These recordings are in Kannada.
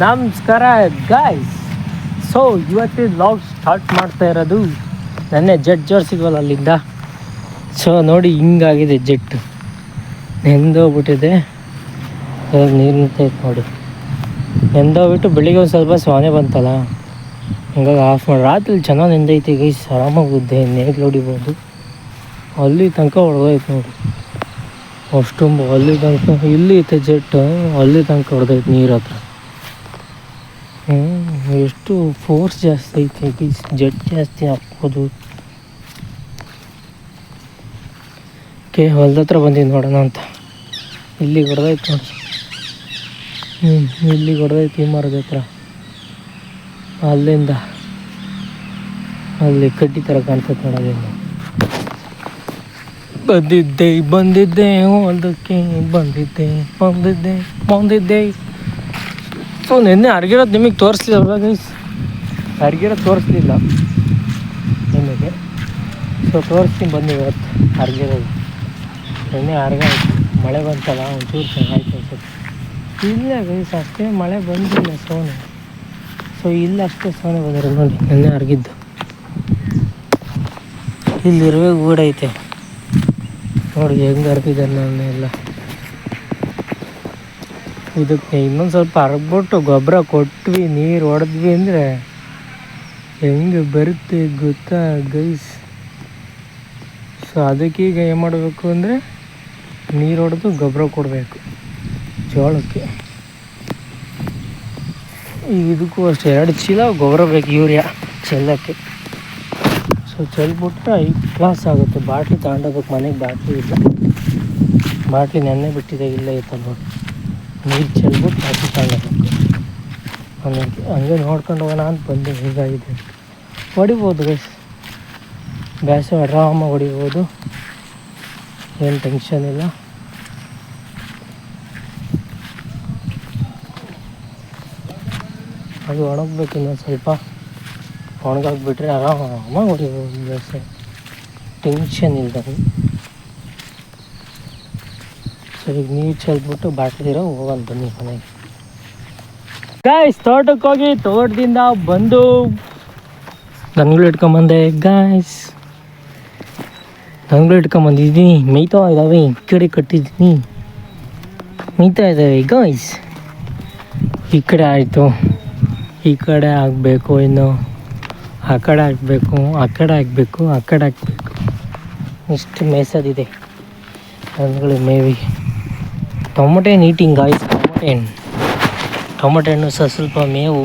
ನಮಸ್ಕಾರ ಗಾಯ್ಸ್ ಸೊ ಇವತ್ತಿನ ಲಾಗ್ ಸ್ಟಾರ್ಟ್ ಮಾಡ್ತಾ ಇರೋದು ನೆನ್ನೆ ಜೆಟ್ ಜೋರ್ಸಿದ್ವಲ್ಲ ಅಲ್ಲಿಂದ. ಸೊ ನೋಡಿ ಹಿಂಗಾಗಿದೆ ಜೆಟ್. ನೆಂದೋಗ್ಬಿಟ್ಟಿದೆ. ನೀರು ನಿಂತೈತೆ ನೋಡಿ. ನೆಂದೋಗ್ಬಿಟ್ಟು ಬೆಳಿಗ್ಗೆ ಒಂದು ಸ್ವಲ್ಪ ಸೊನೆ ಬಂತಲ್ಲ. ಹಂಗಾಗಿ ಆಫ್ ಮಾಡಿ ರಾತ್ರಿ ಚೆನ್ನಾಗಿ ನೆಂದೈತೆ ಗೈಸ್ ಆರಾಮಾಗಿ ಉದ್ದೆ ನೇಗ್ಲು ಹೊಡಿಬೋದು. ಅಲ್ಲಿ ತನಕ ಹೊಡೆದೋಯ್ತು ನೋಡಿ. ಅಷ್ಟು ಅಲ್ಲಿ ತನಕ ಇಲ್ಲಿ ಐತೆ ಜೆಟ್ಟು ಅಲ್ಲಿ ತನಕ ಹೊಡೆದೈತೆ ನೀರು ಹತ್ರ. ಎಷ್ಟು ಫೋರ್ಸ್ ಜಾಸ್ತಿ ಐತೆ ಜಡ್ ಜಾಸ್ತಿ ಹಾಕ್ಬೋದು. ಕೆ ಹೊಲ್ದ ಹತ್ರ ಬಂದಿದ್ದು ನೋಡೋಣ ಅಂತ. ಇಲ್ಲಿ ಹೊಡೆದೈತೆ ಹ್ಞೂ ಇಲ್ಲಿ ಹೊಡೆದೈತೆ ಈ ಮರದ ಹತ್ರ. ಅಲ್ಲಿಂದ ಅಲ್ಲಿ ಕಡ್ಡಿ ಥರ ಕಾಣ್ತೈತೆ ನೋಡೋದಿಂದ ಬಂದಿದ್ದೆ ಬಂದಿದ್ದೆ, ಹೊಲದಕ್ಕೆ ಬಂದಿದ್ದೆ ಬಂದಿದ್ದೆ ಬಂದಿದ್ದೆ. ಸೊ ನಿನ್ನೆ ಅರ್ಗಿರೋದು ನಿಮಗೆ ತೋರಿಸ್ಲಿಲ್ಲ ಗೈಸ್ ಅರ್ಗಿರೋದು ತೋರಿಸ್ಲಿಲ್ಲ ನಿಮಗೆ. ಸೊ ತೋರಿಸ್ತೀನಿ ಬಂದು ಇವತ್ತು ಅರ್ಗಿರೋದು ನಿನ್ನೆ ಅರ್ಗಾಯ್ತು ಮಳೆ ಬಂತಲ್ಲ, ಒಂಚೂರು ಚೆನ್ನಾಗಿತ್ತು ಅನ್ಸುತ್ತೆ. ಇಲ್ಲ ಗೈಸ್ ಅಷ್ಟೇ ಮಳೆ ಬಂದಿಲ್ಲ ಸೋನೆ. ಸೊ ಇಲ್ಲ ಅಷ್ಟೇ ಸೋನೆ ಬಂದಿರೋದು ನೋಡಿ, ನಿನ್ನೆ ಅರ್ಗಿದ್ದು ಇಲ್ಲಿ ಇರುವೆ ಗೂಡೈತೆ. ನೋಡಿ ಹೆಂಗೆ ಹರ್ಬಿದ್ದಾರೆ ನಾನೆಲ್ಲ ಇದಕ್ಕೆ ಇನ್ನೊಂದು ಸ್ವಲ್ಪ ಅರಗ್ಬಿಟ್ಟು ಗೊಬ್ಬರ ಕೊಟ್ವಿ, ನೀರು ಹೊಡೆದ್ವಿ ಅಂದರೆ ಹೆಂಗೆ ಬರುತ್ತೆ ಗೊತ್ತಾ ಗೈಸ್ ಸೊ ಅದಕ್ಕೆ ಈಗ ಏನು ಮಾಡಬೇಕು ಅಂದರೆ ನೀರು ಹೊಡೆದು ಗೊಬ್ಬರ ಕೊಡಬೇಕು ಜೋಳಕ್ಕೆ. ಈಗ ಇದಕ್ಕೂ ಅಷ್ಟು, ಎರಡು ಚೀಲ ಗೊಬ್ಬರ ಬೇಕು ಯೂರಿಯಾ ಚೆಲ್ಲಕ್ಕೆ. ಸೊ ಚೆಲ್ಬಿಟ್ರೆ ಐದು ಕ್ಲಾಸ್ ಆಗುತ್ತೆ. ಬಾಟ್ಲಿ ತಗೊಂಡೋಗ್ಬೇಕು ಮನೆಗೆ ಬಾಟ್ಲಿ ಇಲ್ಲ. ಬಾಟ್ಲಿ ನೆನ್ನೆ ಬಿಟ್ಟಿದೆ, ಇಲ್ಲ ನೋಡಿ ನೀರು ಚೆಲ್ಬಿಟ್ಟು ಬಾಟ್ಲಿ ತಗೊಳ್ಬೇಕು ಹಂಗಾಗಿ ಹಂಗೆ ನೋಡ್ಕೊಂಡು ಹೋಗೋಣ ಅಂತ ಬಂದು. ಹೀಗಾಗಿದೆ. ಹೊಡಿಬೋದು ಗೈಸ್ ಬೇಸ ಆರಾಮಾಗಿ ಹೊಡಿಬೋದು. ಏನು ಟೆನ್ಷನ್ ಇಲ್ಲ. ಅದು ಒಣಗಬೇಕು ಇನ್ನೊಂದು ಸ್ವಲ್ಪ. ಒಣಗಾಕ್ಬಿಟ್ರೆ ಆರಾಮಾಗಿ ಹೊಡಿಬೋದು ಬೇಸೆ ಟೆನ್ಷನ್ ಇಲ್ದಂಗೆ. ಸೊ ಈಗ ನೀರು ಚೆಲ್ಬಿಟ್ಟು ಬಾಟ್ಲಿ ಇರೋ ಹೋಗೋಣ ಬನ್ನಿ ಮನೆಗೆ. ಗಾಯ್ಸ್ ತೋಟಕ್ಕೆ ಹೋಗಿ, ತೋಟದಿಂದ ಬಂದು ದನಗಳು ಇಟ್ಕೊಂಬಂದೆ. ಗಾಯ್ಸ್ ದನಗಳು ಇಟ್ಕೊಂಬಂದಿದ್ದೀನಿ ಮೇಯ್ತಾ ಇದ್ದಾವೆ, ಈ ಕಡೆ ಕಟ್ಟಿದ್ದೀನಿ. ಮೇಯ್ತಾ ಇದ್ದಾವೆ ಗಾಯ್ಸ್ ಈ ಕಡೆ ಆಯಿತು. ಈ ಕಡೆ ಆಗಬೇಕು ಇನ್ನು. ಆ ಕಡೆ ಹಾಕಬೇಕು ಆ ಕಡೆ ಹಾಕಬೇಕು ಆ ಕಡೆ ಹಾಕಬೇಕು ಇಷ್ಟು ಮೇಸದಿದೆ ದನಗಳು ಮೇವಿ ಟೊಮೊಟೆ ನೀಟಿಂಗ್ ಗಾಯ್ಸ್ ಟೊಮೊಟೆ ಹಣ್ಣು. ಟೊಮೊಟೊ ಹಣ್ಣು ಸ್ವಲ್ಪ ಮೇವು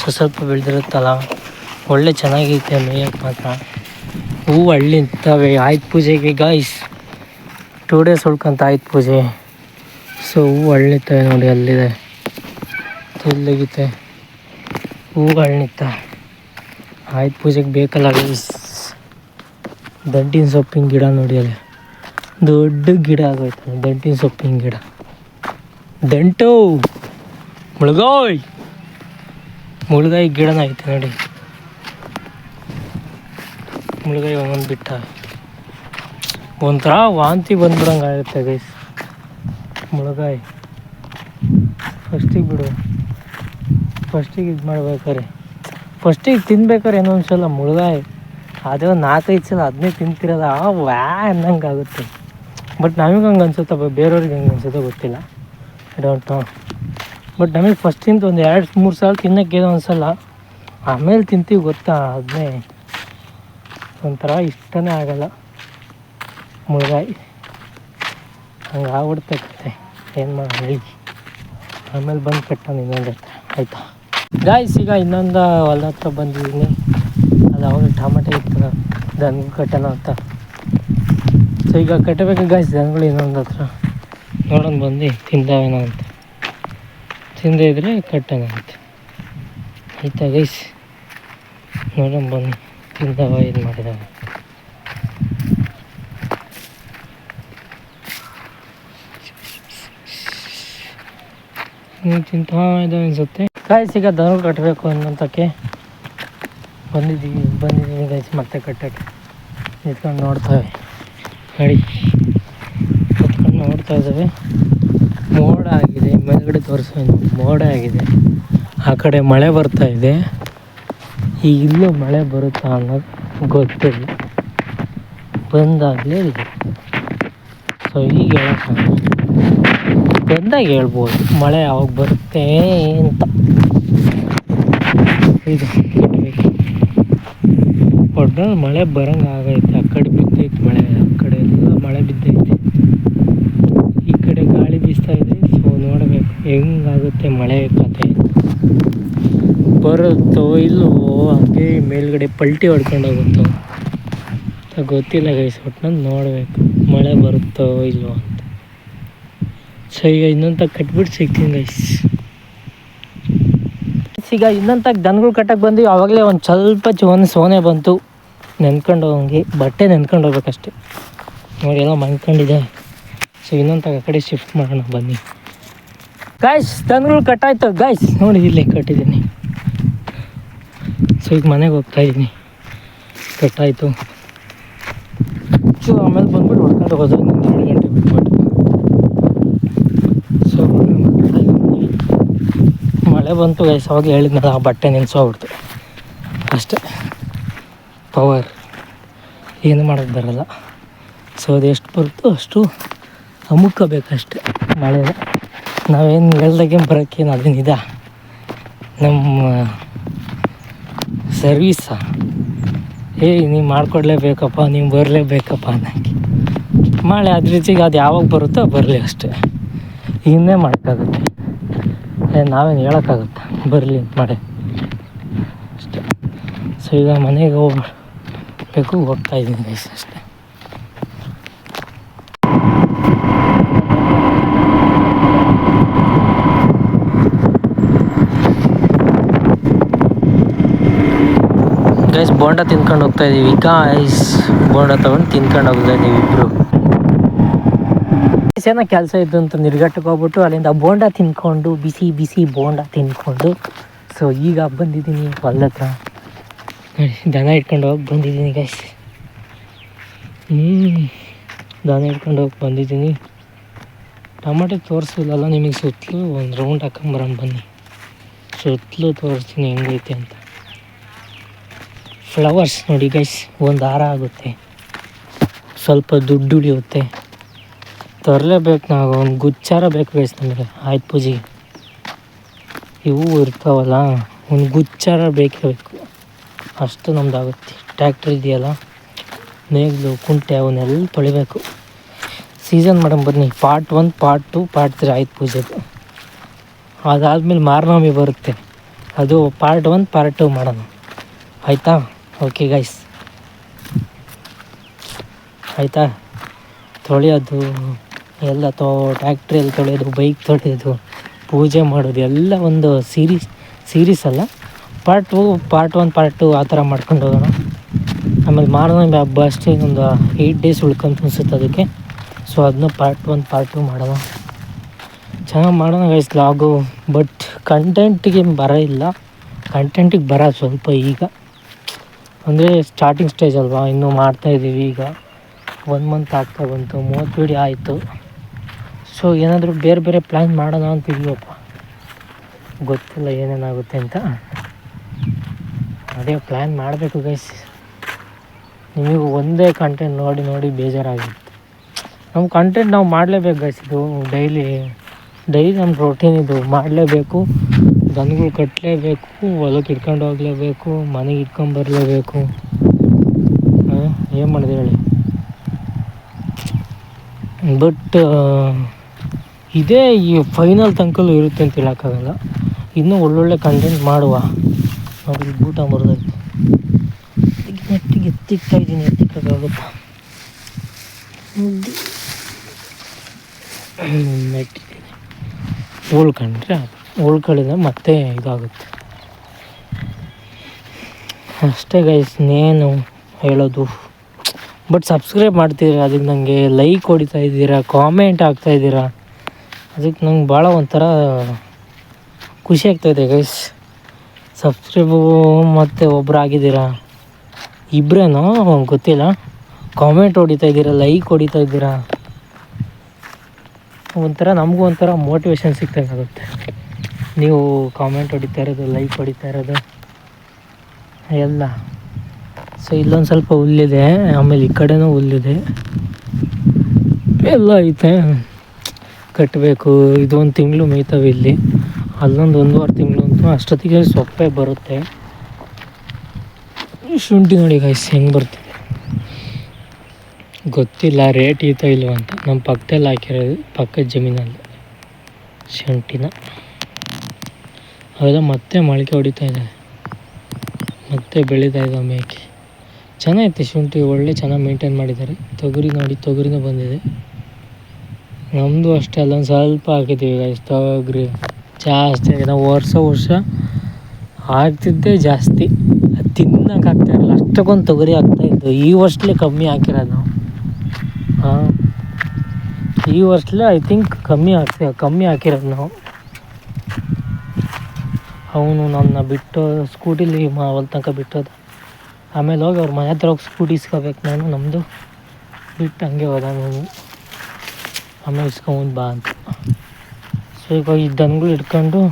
ಸ ಸ್ವಲ್ಪ ಬೆಳೆದಿರುತ್ತಲ್ಲ. ಒಳ್ಳೆ ಚೆನ್ನಾಗಿರುತ್ತೆ ಮೇಯಕ್ಕೆ ಮಾತ್ರ. ಹೂವು ಹಳ್ಳಿ ನಿಂತವೆ ಆಯ್ತು ಪೂಜೆಗೆ ಗಾಯ್ಸ್ ಟೂ ಡೇಸ್ ಉಳ್ಕೊಂತ ಆಯ್ತು ಪೂಜೆ. ಸೊ ಹೂವು ಹಳ್ಳಿತ್ತವೆ ನೋಡಿ, ಅಲ್ಲಿದೆ. ಇಲ್ಲಿಗಿತ್ತೆ. ಹೂವು ಹಳ್ಳಿತ್ತ ಆಯ್ತು ಪೂಜೆಗೆ ಬೇಕಲ್ಲ ಗೈಸ್ ದಂಟಿನ ಸೊಪ್ಪಿನ ಗಿಡ ನೋಡಿ ಅಲ್ಲಿ. ದೊಡ್ಡ ಗಿಡ ಆಗೋಯ್ತು. ದಂಟಿನ ಸೊಪ್ಪಿನ ಗಿಡ. ದಂಟು! ಮುಳುಗಾಯ್! ಮುಳುಗಾಯಿ ಗಿಡನ ಐತೆ ನೋಡಿ. ಮುಳುಗಾಯಿ ಒಂದೊಂದು ಬಿಟ್ಟ. ಒಂಥರ ವಾಂತಿ ಬಂದ್ಬಿಡಂಗೆ ಆಗುತ್ತೆ ಗೈಸ್ ಮುಳುಗಾಯಿ ಫಸ್ಟಿಗೆ ಬಿಡು. ಫಸ್ಟಿಗೆ ಇದು ಮಾಡ್ಬೇಕಾರೆ. ಫಸ್ಟಿಗೆ ತಿನ್ಬೇಕಾರೆ ಏನೋ ಒಂದು ಸಲ ಮುಳುಗಾಯಿ ಅದೇ ಒಂದು ನಾಲ್ಕೈದು ಸಲ ಅದನ್ನೇ ತಿಂತಿರೋದು. ವ್ಯಾ ಅನ್ನಂಗೆ ಆಗುತ್ತೆ ಬಟ್ ನಮಗೆ ಹಂಗೆ ಅನ್ಸುತ್ತೆ? ಬೇರೆಯವ್ರಿಗೆ ಹಂಗೆ ಅನ್ಸುತ್ತೆ? ಗೊತ್ತಿಲ್ಲ. ಐ ಡೋಂಟ್ ನೋ ಬಟ್ ನಮಗೆ ಫಸ್ಟಿಂದ ಒಂದು ಎರಡು, ಮೂರು ಸಲ ತಿನ್ನೋಕ್ಕೆ ಏನೋ ಅನ್ಸಲ್ಲ ಆಮೇಲೆ ತಿಂತೀವಿ ಗೊತ್ತಾ? ಅದನ್ನೇ ಒಂಥರ ಇಷ್ಟನೇ ಆಗಲ್ಲ. ಮುಳುಗಾಯಿ. ಹಂಗೆ ಆಗ್ಬಿಡ್ತೆ ಕತೆ ಏನು ಮಾಡಿ ಹೇಳಿ. ಆಮೇಲೆ ಬಂದು ಕಟ್ಟೋಣ ಇನ್ನೊಂದು ಹತ್ರ ಆಯಿತಾ? ಗಾಯ್ಸ್ ಈಗ ಇನ್ನೊಂದು ಹೊಲದ ಹತ್ರ ಬಂದಿದ್ದೀನಿ ಅದು ಅವಾಗ ಟಮಾಟೆ ಇತ್ತು ದನ್ಗೂ ಕಟ್ಟೋಣ ಅಂತ. ಸೊ ಈಗ ಕಟ್ಟಬೇಕು ಗಾಯ್ಸ್ ದನಗಳು ಇನ್ನೊಂದು ಹತ್ರ ನೋಡೋಣ ಬಂದು ತಿಂದಾವೇನೋ ಅಂತ. ತಿಂದೇ ಇದ್ರೆ ಕಟ್ಟೋಣ ಅಂತ. ಆಯ್ತಾ ಗೈಸ್ ನೋಡೋಣ ಬಂದು ತಿಂದವ ಇದು ಮಾಡಿದಾವ. ನೀವು ತಿಂತಾ ಗಾಯ್ಸ್, ಈಗ ದನಗಳು ಕಟ್ಟಬೇಕು ಅನ್ನೋಂತಕ್ಕೆ ಬಂದಿದ್ದೀವಿ ಬಂದಿದ್ದೀವಿ ಗಾಯ್ಸ್ ಮತ್ತೆ ಕಟ್ಟಕ್ಕೆ. ನಿಂತ್ಕೊಂಡು ನೋಡ್ತವೆ ನೋಡಿ ಕುತ್ಕೊಂಡು ನೋಡ್ತಾ ಇದ್ದಾವೆ. ಮೋಡ ಆಗಿದೆ, ಮೇಲ್ಗಡೆ ತೋರಿಸೋ ಮೋಡ ಆಗಿದೆ. ಆ ಕಡೆ ಮಳೆ ಬರ್ತಾ ಇದೆ. ಈಗ ಇಲ್ಲೂ ಮಳೆ ಬರುತ್ತಾ ಅನ್ನೋದು ಗೊತ್ತಿಲ್ಲ. ಬಂದಾಗಲೇ ಇದೆ. ಸೊ ಈಗ ಹೇಳೋಕ್ಕಾಗಲ್ಲ. ಬಂದಾಗ ಹೇಳ್ಬೋದು, ಮಳೆ ಯಾವಾಗ ಬರುತ್ತೆ ಅಂತ. ಇದು ಒಟ್ನಲ್ಲಿ ಮಳೆ ಬರಂಗೆ ಆ ಕಡೆ ಬಿದ್ದೈತೆ ಮಳೆ ಆ ಕಡೆ ಎಲ್ಲ ಮಳೆ ಬಿದ್ದೈತೆ ಈ ಕಡೆ ಗಾಳಿ ಬೀಸ್ತಾ ಇದೆ ಸೊ ನೋಡಬೇಕು ಹೆಂಗಾಗುತ್ತೆ ಮಳೆ ಕತೆ ಬರುತ್ತೋ ಇಲ್ಲವೋ ಹಾಗೆ ಮೇಲ್ಗಡೆ ಪಲ್ಟಿ ಹೊಡ್ಕೊಂಡು ಹೋಗುತ್ತೋ ಅಂತ ಗೊತ್ತಿಲ್ಲ ಗೈಸ್ ನಾನು ನೋಡಬೇಕು. ಮಳೆ ಬರುತ್ತೋ ಇಲ್ವೋ ಅಂತ. ಸೊ ಈಗ ಇನ್ನೊಂದು ಕಟ್ಬಿಟ್ಟು ಸಿಗ್ತೀನಿ ಗೈಸ್ ಈಗ ಇನ್ನೊಂದು ದನಗಳು ಕಟ್ಟಕ್ಕೆ ಬಂದು ಆವಾಗಲೇ ಒಂದು ಸ್ವಲ್ಪ ಚೋನೆ ಸೋನೆ ಬಂತು. ನೆನ್ಕೊಂಡು ಹೋಗಂಗೆ. ಬಟ್ಟೆ ನೆನ್ಕೊಂಡು ಹೋಗ್ಬೇಕಷ್ಟೆ. ನೋಡಿ, ಎಲ್ಲ ಮಂಕೊಂಡಿದೆ ಸೊ ಇನ್ನೊಂದು ಆ ಕಡೆ ಶಿಫ್ಟ್ ಮಾಡೋಣ ಬನ್ನಿ. ಗಾಯ್ಸ್ ದನಗಳು ಕಟ್ಟಾಯ್ತು ಗಾಯ್ಸ್ ನೋಡಿ ಇಲ್ಲಿ ಕಟ್ಟಿದ್ದೀನಿ ಸೊ ಈಗ ಮನೆಗೆ ಹೋಗ್ತಾ ಇದ್ದೀನಿ. ಕಟ್ಟಾಯಿತು ಸೊ ಆಮೇಲೆ ಬಂದ್ಬಿಟ್ಟು ಹೊಡ್ಕೊಂಡು ಹೋಗೋದು. ಇನ್ನೊಂದು ಎರಡು ಗಂಟೆ ಬಿಟ್ಬಿಟ್ಟು. ಸೊ ಮಳೆ ಬಂತು ಗಾಯ್ಸ್ ಅವಾಗ ಹೇಳಿದ್ನಲ್ಲ, ಆ ಬಟ್ಟೆ ನೆನೆಸೋಗ್ಬಿಡ್ತು ಅಷ್ಟೇ. ಪವರ್ ಏನು ಮಾಡೋದು ಬರಲ್ಲ. ಸೊ ಅದು ಎಷ್ಟು ಬರುತ್ತೋ ಅಷ್ಟು ಅಮುಕಬೇಕಷ್ಟೆ ಮಳೆ ನಾವೇನು ಹೇಳ್ದಾಗೆ ಬರೋಕ್ಕೇನು ಇದ ನಮ್ಮ ಸರ್ವೀಸ. ಏ, ನೀವು ಮಾಡಿಕೊಡ್ಲೇಬೇಕಪ್ಪ, ನೀವು ಬರಲೇಬೇಕಪ್ಪ ಅನ್ನೋಕ್ಕೆ ಮಾಡಿ ಅದ್ರ ರೀತಿಗೆ ಅದು ಯಾವಾಗ ಬರುತ್ತೋ ಬರಲಿ ಅಷ್ಟೇ. ಇನ್ನೇ ಮಾಡೋಕ್ಕಾಗುತ್ತೆ ಏ, ನಾವೇನು ಹೇಳೋಕ್ಕಾಗುತ್ತೆ? ಬರಲಿ ಮಾಡಿ ಅಷ್ಟೇ. ಸೊ, ಈಗ ಮನೆಗೆ ಹೋಗ್ಬೇಕು, ಹೋಗ್ತಾ ಇದ್ದೀನಿ ಅಷ್ಟೇ ಗೈಸ್ ಬೋಂಡ ತಿನ್ಕೊಂಡು ಹೋಗ್ತಾ ಇದೀವಿ. ಗಾಯ್ಸ್ ಬೋಂಡ ತಗೊಂಡು ತಿನ್ಕೊಂಡು ಹೋಗ್ತಾ ಇದೀವಿ ಇಬ್ರು. ಏನೋ ಕೆಲಸ ಇದ್ದು ಅಂತ ನಿರ್ಗಟ್ಟಕ್ಕೆ ಹೋಗ್ಬಿಟ್ಟು ಅಲ್ಲಿಂದ ಬೋಂಡ ತಿನ್ಕೊಂಡು, ಬಿಸಿ ಬಿಸಿ ಬೋಂಡ ತಿನ್ಕೊಂಡು. ಸೊ ಈಗ ಬಂದಿದ್ದೀನಿ ಹೊಲ್ದ ಹತ್ರ. ದನ ಇಟ್ಕೊಂಡು ಹೋಗಿ ಬಂದಿದ್ದೀನಿ ಗೈಸ್ ಹ್ಞೂ ದನ ಇಟ್ಕೊಂಡು ಹೋಗಿ ಬಂದಿದ್ದೀನಿ. ಟೊಮೆಟೊ ತೋರಿಸಿಲ್ಲಲ್ಲ ನಿಮಗೆ ಸುತ್ತಲೂ ಒಂದು ರೌಂಡ್ ಹಾಕೊಂಬರಂ ಬನ್ನಿ. ಸುತ್ತಲೂ ತೋರಿಸ್ತೀನಿ ಹೆಂಗೈತೆ ಅಂತ. ಫ್ಲವರ್ಸ್ ನೋಡಿ ಗೈಸ್ ಒಂದು ಹಾರ ಆಗುತ್ತೆ. ಸ್ವಲ್ಪ ದುಡ್ಡು ಉಳಿಯುತ್ತೆ. ತರಲೇಬೇಕು ನಾವು, ಒಂದು ಗುಚ್ಚಾರ ಬೇಕು ಗೈಸ್ ನಮಗೆ. ಆಯ್ತು ಪೂಜೆಗೆ ಇವು ಇರ್ತಾವಲ್ಲ, ಒಂದು ಗುಚ್ಚಾರ ಬೇಕೇ ಬೇಕು. ಅಷ್ಟು ನಮ್ದಾಗುತ್ತೆ ಟ್ಯಾಕ್ಟ್ರ್ ಇದೆಯಲ್ಲ, ನೇಗಿಲು, ಕುಂಟೆ ಅವನ್ನೆಲ್ಲ ತೊಳಿಬೇಕು. ಸೀಸನ್ ಮೇಡಮ್ ಬನ್ನಿ. Part one part two part three ಆಯ್ತು ಪೂಜೆದು ಅದಾದಮೇಲೆ ಮಾರ್ನಾಮಿ ಬರುತ್ತೆ. ಅದು ಪಾರ್ಟ್ ಒನ್ ಪಾರ್ಟ್ ಟು ಮಾಡೋಣ ಆಯಿತಾ? ಓಕೆ ಗೈಸ್ ಆಯಿತಾ? ತೊಳೆಯೋದು, ಎಲ್ಲ ತೋ ಟ್ಯಾಕ್ಟ್ರಿಯಲ್ಲಿ ತೊಳೆಯೋದು ಬೈಕ್ ತೊಳೆಯೋದು, ಪೂಜೆ ಮಾಡೋದು, ಎಲ್ಲ ಒಂದು ಸೀರೀಸ್ ಸೀರೀಸ್ ಅಲ್ಲ. Part two part one part two ಆ ಥರ ಮಾಡ್ಕೊಂಡು ಹೋಗೋಣ. ಆಮೇಲೆ ಮಾರನೇ ಹಬ್ಬ ಅಷ್ಟೇ ಒಂದು ಏಯ್ಟ್ ಡೇಸ್ ಉಳ್ಕೊಂತ ಅನಿಸುತ್ತೆ ಅದಕ್ಕೆ. ಸೊ ಅದನ್ನ ಪಾರ್ಟ್ ಒನ್ ಪಾರ್ಟ್ ಟು ಮಾಡೋಣ. ಚೆನ್ನಾಗಿ ಮಾಡೋಣ ಗೈಸ್ ಲಾಗು ಬಟ್ ಕಂಟೆಂಟಿಗೆ ಬರ ಇಲ್ಲ. ಕಂಟೆಂಟಿಗೆ ಬರ ಸ್ವಲ್ಪ ಈಗ. ಅಂದರೆ ಸ್ಟಾರ್ಟಿಂಗ್ ಸ್ಟೇಜ್ ಅಲ್ವಾ? ಇನ್ನೂ ಮಾಡ್ತಾಯಿದ್ದೀವಿ ಈಗ. ಒನ್ ಮಂತ್ ಆಗ್ತಾ ಬಂತು, ಮೂವತ್ತು ವೀಡಿಯೋ ಆಯಿತು. ಸೊ ಏನಾದರೂ ಬೇರೆ ಬೇರೆ ಪ್ಲ್ಯಾನ್ ಮಾಡೋಣ ಅಂತಿದ್ದೀವಪ್ಪ ಗೊತ್ತಿಲ್ಲ ಏನೇನಾಗುತ್ತೆ ಅಂತ. ಅದೇ ಪ್ಲ್ಯಾನ್ ಮಾಡಬೇಕು ಗೈಸ್ ನಿಮಗೂ ಒಂದೇ ಕಂಟೆಂಟ್ ನೋಡಿ ನೋಡಿ ಬೇಜಾರಾಗಿತ್ತು. ನಮ್ಮ ಕಂಟೆಂಟ್ ನಾವು ಮಾಡಲೇಬೇಕು ಗೈಸ್ ಇದು ಡೈಲಿ ಡೈಲಿ ನಮ್ಮ ಪ್ರೋಟೀನ್ ಇದು. ಮಾಡಲೇಬೇಕು. ದನಗಳು ಕಟ್ಟಲೇಬೇಕು ಹೊಲಕ್ಕೆ ಇಟ್ಕೊಂಡು ಹೋಗಲೇಬೇಕು, ಮನೆಗೆ ಇಟ್ಕೊಂಡು ಬರಲೇಬೇಕು. ಏನು ಮಾಡಿದೆ ಹೇಳಿ? ಬಟ್ ಇದೇ ಈ ಫೈನಲ್ ತನಕಲ್ಲೂ ಇರುತ್ತೆ ಅಂತ ಹೇಳೋಕ್ಕಾಗಲ್ಲ. ಇನ್ನೂ ಒಳ್ಳೊಳ್ಳೆ ಕಂಟೆಂಟ್ ಮಾಡುವ. ನೋಡಿ ಬೂಟ ಬರೋದಾಯ್ತು ನೆಟ್ಟಿಗೆ ಎತ್ತಿಕ್ತಾ ಇದ್ದೀನಿ ಎತ್ತಿಕ್ಕಾಗುತ್ತಾ ನೆಟ್ಟಿದ್ದೀನಿ ಉಳ್ಕೊಂಡ್ರೆ ಉಳ್ಕೊಳ್ಳಿದ್ರೆ ಮತ್ತೆ ಇದಾಗುತ್ತೆ. ಅಷ್ಟೇ ಗೈಸ್ ಇನ್ನೇನು ಹೇಳೋದು. ಬಟ್ ಸಬ್ಸ್ಕ್ರೈಬ್ ಮಾಡ್ತೀರಾ? ಅದಕ್ಕೆ ನನಗೆ ಲೈಕ್ ಹೊಡಿತಾ ಇದ್ದೀರಾ? ಕಾಮೆಂಟ್ ಆಗ್ತಾ ಇದ್ದೀರಾ? ಅದಕ್ಕೆ ನಂಗೆ ಭಾಳ ಒಂಥರ ಖುಷಿ ಆಗ್ತಾಯಿದೆ ಗೈಸ್ ಸಬ್ಸ್ಕ್ರೈಬು ಮತ್ತು ಒಬ್ಬರು ಆಗಿದ್ದೀರಾ? ಇಬ್ಬರೇನೋ ಗೊತ್ತಿಲ್ಲ. ಕಾಮೆಂಟ್ ಹೊಡಿತಾ ಇದ್ದೀರಾ? ಲೈಕ್ ಹೊಡಿತಾ ಇದ್ದೀರಾ? ಒಂಥರ ನಮಗೂ ಒಂಥರ ಮೋಟಿವೇಶನ್ ಸಿಗ್ತಾ ಆಗುತ್ತೆ ನೀವು ಕಾಮೆಂಟ್ ಹೊಡಿತಾ ಇರೋದು ಲೈಕ್ ಹೊಡಿತಾ ಇರೋದು, ಎಲ್ಲ. ಸೊ ಇಲ್ಲೊಂದು ಸ್ವಲ್ಪ ಹುಲ್ಲಿದೆ, ಆಮೇಲೆ ಈ ಕಡೆನೂ ಹುಲ್ಲಿದೆ. ಎಲ್ಲ ಐತೆ. ಕಟ್ಟಬೇಕು ಇದೊಂದು ತಿಂಗಳು ಮೇಯ್ತವೆ ಇಲ್ಲಿ. ಅಲ್ಲೊಂದು ಒಂದೂವರೆ ತಿಂಗಳು ಅಂತೂ ಅಷ್ಟೊತ್ತಿಗೆ ಸೊಪ್ಪೆ ಬರುತ್ತೆ. ಶುಂಠಿ ನೋಡಿ ಗಾಯ್ಸ್ ಹೆಂಗೆ ಬರ್ತಿದೆ ಗೊತ್ತಿಲ್ಲ ರೇಟ್ ಈತ ಇಲ್ವಂತ ನಮ್ಮ ಪಕ್ಕದಲ್ಲಿ ಹಾಕಿರೋದು, ಪಕ್ಕದ ಜಮೀನಲ್ಲಿ. ಶುಂಠಿನ. ಅವೆಲ್ಲ ಮತ್ತೆ ಮೊಳಕೆ ಹೊಡಿತಾ ಇದೆ. ಮತ್ತೆ ಬೆಳೀತಾ ಇದೆ ಮೇಕೆ ಚೆನ್ನಾಗೈತೆ ಶುಂಠಿ, ಒಳ್ಳೆ ಚೆನ್ನಾಗಿ ಮೇಂಟೈನ್ ಮಾಡಿದ್ದಾರೆ. ತೊಗರಿ ನೋಡಿ, ತೊಗರಿನೂ ಬಂದಿದೆ. ನಮ್ಮದು ಅಷ್ಟೇ ಅಲ್ಲೊಂದು ಸ್ವಲ್ಪ ಹಾಕಿದ್ದೀವಿ ಗೈಸ್ ತೊಗರಿ. ಜಾಸ್ತಿ ಆಗಿದೆ. ನಾವು ವರ್ಷ ವರ್ಷ ಹಾಕ್ತಿದ್ದೇ ಜಾಸ್ತಿ. ಅದು ತಿನ್ನಕ್ಕೆ ಆಗ್ತಾ ಇರಲಿಲ್ಲ ಅಷ್ಟಕ್ಕೊಂದು ತೊಗರಿ ಆಗ್ತಾಯಿದ್ದು ಈ ವರ್ಷಲೇ ಕಮ್ಮಿ ಹಾಕಿರೋದು ನಾವು. ಹಾಂ. ಈ ವರ್ಷಲೇ ಐ ಥಿಂಕ್ ಕಮ್ಮಿ ಹಾಕ್ತೀವಿ ಕಮ್ಮಿ ಹಾಕಿರೋದು ನಾವು. ಅವನು ನನ್ನ ಬಿಟ್ಟು ಸ್ಕೂಟಿಲಿ ಮಾ ಅವಲ್ ತನಕ ಬಿಟ್ಟೋದ. ಆಮೇಲೆ ಹೋಗಿ ಅವ್ರ ಮನೆ ಹತ್ರ ಹೋಗಿ ಸ್ಕೂಟಿ ಇಸ್ಕೋಬೇಕು ನಾನು ನಮ್ಮದು ಬಿಟ್ಟು ಹಂಗೆ ಹೋದ ನಾನು ಆಮೇಲೆ ಇಸ್ಕೊಂಬಂದು ಬಾ ಅಂತ. ಸೊ ಈಗ ಈ ದನಗಳು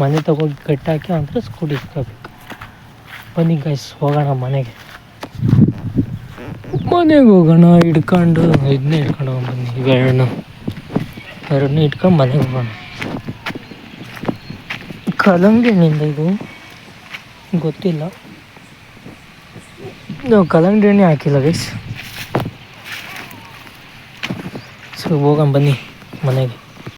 ಮನೆ ತಗೋಗಿ ಕಟ್ಟಾಕಿ ಅಂದರೆ ಸ್ಕೂಟಿ ಇಸ್ಕೋಬೇಕು. ಬನ್ನಿ ಗೈಸ್ ಹೋಗೋಣ ಮನೆಗೆ. ಮನೆಗೆ ಹೋಗೋಣ, ಹಿಡ್ಕೊಂಡು. ಇದನ್ನೇ ಹಿಡ್ಕೊಂಡು ಹೋಗಿ ಬನ್ನಿ ಇವೆರಡನ್ನ ಎರಡನ್ನೂ ಇಟ್ಕೊಂಡು ಮನೆಗೆ ಹೋಗೋಣ. ಕಲ್ಲಂಗಡಿ ಹಣ್ಣಿಂದ ಇದು? ಗೊತ್ತಿಲ್ಲ. ನಾವು ಕಲಂಗಡಿ ಹಣ್ಣೆ ಹಾಕಿಲ್ಲ ಗೈಸ್ ಸೊ ಹೋಗೋಣ ಬನ್ನಿ ಮನೆಗೆ.